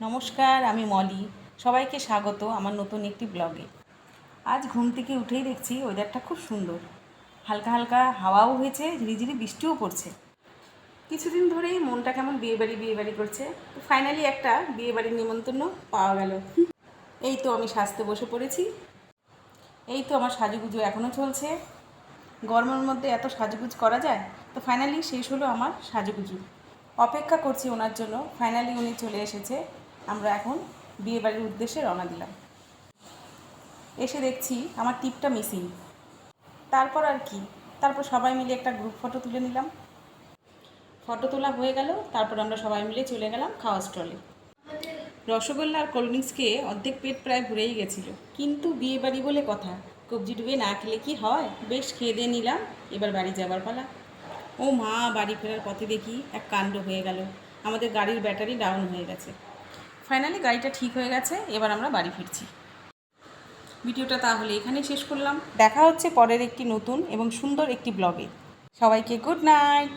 নমস্কার, আমি মলি। সবাইকে স্বাগত আমার নতুন একটি ব্লগে আজ ঘুম থেকে উঠেই দেখছি ওয়েদারটা খুব সুন্দর। হালকা হালকা হাওয়াও হয়েছে, ঝিরিঝিরি বৃষ্টিও পড়ছে। কিছুদিন ধরেই মনটা কেমন বিয়েবাড়ি বিয়েবাড়ি করছে। তো ফাইনালি একটা বিয়েবাড়ির নিমন্ত্রণ পাওয়া গেল। এই তো আমি সাজতে বসে পড়েছি। এই তো আমার সাজুগুজু এখনও চলছে। গরমের মধ্যে এত সাজুগুজ করা যায়, তো ফাইনালি শেষ হলো আমার সাজুগুজু। অপেক্ষা করছি ওনার জন্য। ফাইনালি উনি চলে এসেছে। আমরা এখন বিয়ে বাড়ির উদ্দেশ্যে রওনা দিলাম। এসে দেখছি আমার টিপটা মিসিং। তারপর আর কি? তারপর সবাই মিলে একটা গ্রুপ ফটো তুলে নিলাম। ফটো তোলা হয়ে গেল, তারপর আমরা সবাই মিলে চলে গেলাম খাওয়া স্টলে রসগোল্লা আর কোল্ড ড্রিঙ্কস খেয়ে অর্ধেক পেট প্রায় ভরেই গেছিল। কিন্তু বিয়ে বাড়ি বলে কথা, কবজি ডুবে না খেলে কি হয়? বেশ খেয়ে দিয়ে নিলাম, এবার বাড়ি যাবার পালা। ও মা, বাড়ি ফেরার পথে দেখি এক কাণ্ড হয়ে গেল। আমাদের গাড়ির ব্যাটারি ডাউন হয়ে গেছে। ফাইনালি গাড়িটা ঠিক হয়ে গেছে, এবার আমরা বাড়ি ফিরছি। ভিডিওটা তাহলে এখানেই শেষ করলাম। দেখা হচ্ছে পরের একটি নতুন এবং সুন্দর একটি ব্লগে সবাইকে গুড নাইট